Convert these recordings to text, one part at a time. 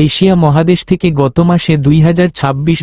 Asia মহাদেশ থেকে গত মাসে দুই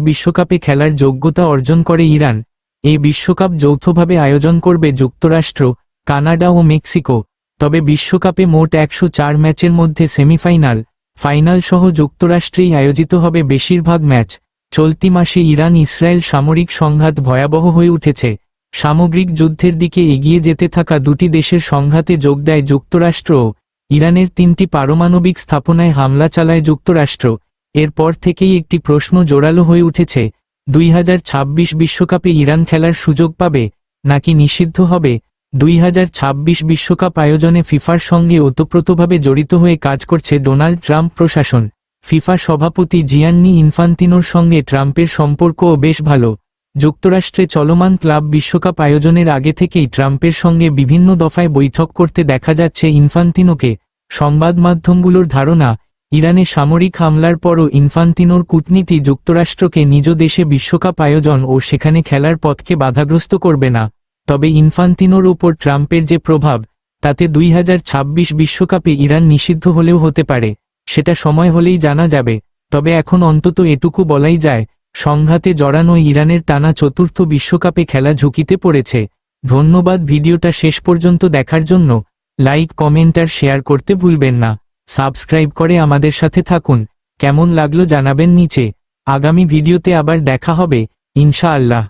বিশ্বকাপে খেলার যোগ্যতা অর্জন করে ইরান। এই বিশ্বকাপ যৌথভাবে আয়োজন করবে যুক্তরাষ্ট্র, কানাডা ও মেক্সিকো। তবে বিশ্বকাপে মোট একশো চার ম্যাচের মধ্যে সেমিফাইনাল, ফাইনাল সহ যুক্তরাষ্ট্রেই আয়োজিত হবে বেশিরভাগ ম্যাচ। চলতি মাসে ইরান ইসরায়েল সামরিক সংঘাত ভয়াবহ হয়ে উঠেছে। সামগ্রিক যুদ্ধের দিকে এগিয়ে যেতে থাকা দুটি দেশের সংঘাতে যোগ দেয় যুক্তরাষ্ট্র ও ইরানের তিনটি পারমাণবিক স্থাপনায় হামলা চালায় যুক্তরাষ্ট্র, এরপর থেকেই একটি প্রশ্ন জোরালো হয়ে উঠেছে, দুই বিশ্বকাপে ইরান খেলার সুযোগ পাবে নাকি নিষিদ্ধ হবে? দুই বিশ্বকাপ আয়োজনে ফিফার সঙ্গে ওতপ্রোতভাবে জড়িত হয়ে কাজ করছে ডোনাল্ড ট্রাম্প প্রশাসন। ফিফা সভাপতি জিয়ান্নি ইনফান্তিনোর সঙ্গে ট্রাম্পের সম্পর্কও বেশ ভালো। যুক্তরাষ্ট্রে চলমান ক্লাব বিশ্বকাপ আয়োজনের আগে থেকেই ট্রাম্পের সঙ্গে বিভিন্ন দফায় বৈঠক করতে দেখা যাচ্ছে ইনফান্তিনোকে। সংবাদ মাধ্যমগুলোর ধারণা, ইরানে সামরিক হামলার পরও ইনফান্তিনোর কূটনীতি যুক্তরাষ্ট্রকে নিজ দেশে বিশ্বকাপ আয়োজন ও সেখানে খেলার পথকে বাধাগ্রস্ত করবে না। তবে ইনফান্তিনোর ওপর ট্রাম্পের যে প্রভাব, তাতে দুই বিশ্বকাপে ইরান নিষিদ্ধ হলেও হতে পারে, সেটা সময় হলেই জানা যাবে, তবে এখন অন্তত এটুকু বলাই যায় সংঘাতে জড়ানো ইরানের টানা চতুর্থ বিশ্বকাপে খেলা ঝুঁকিতে পড়েছে। ধন্যবাদ, ভিডিওটা শেষ পর্যন্ত দেখার জন্য। লাইক, কমেন্ট আর শেয়ার করতে ভুলবেন না। সাবস্ক্রাইব করে আমাদের সাথে থাকুন। কেমন লাগল জানাবেন নিচে। আগামী ভিডিওতে আবার দেখা হবে। ইনশাআল্লাহ।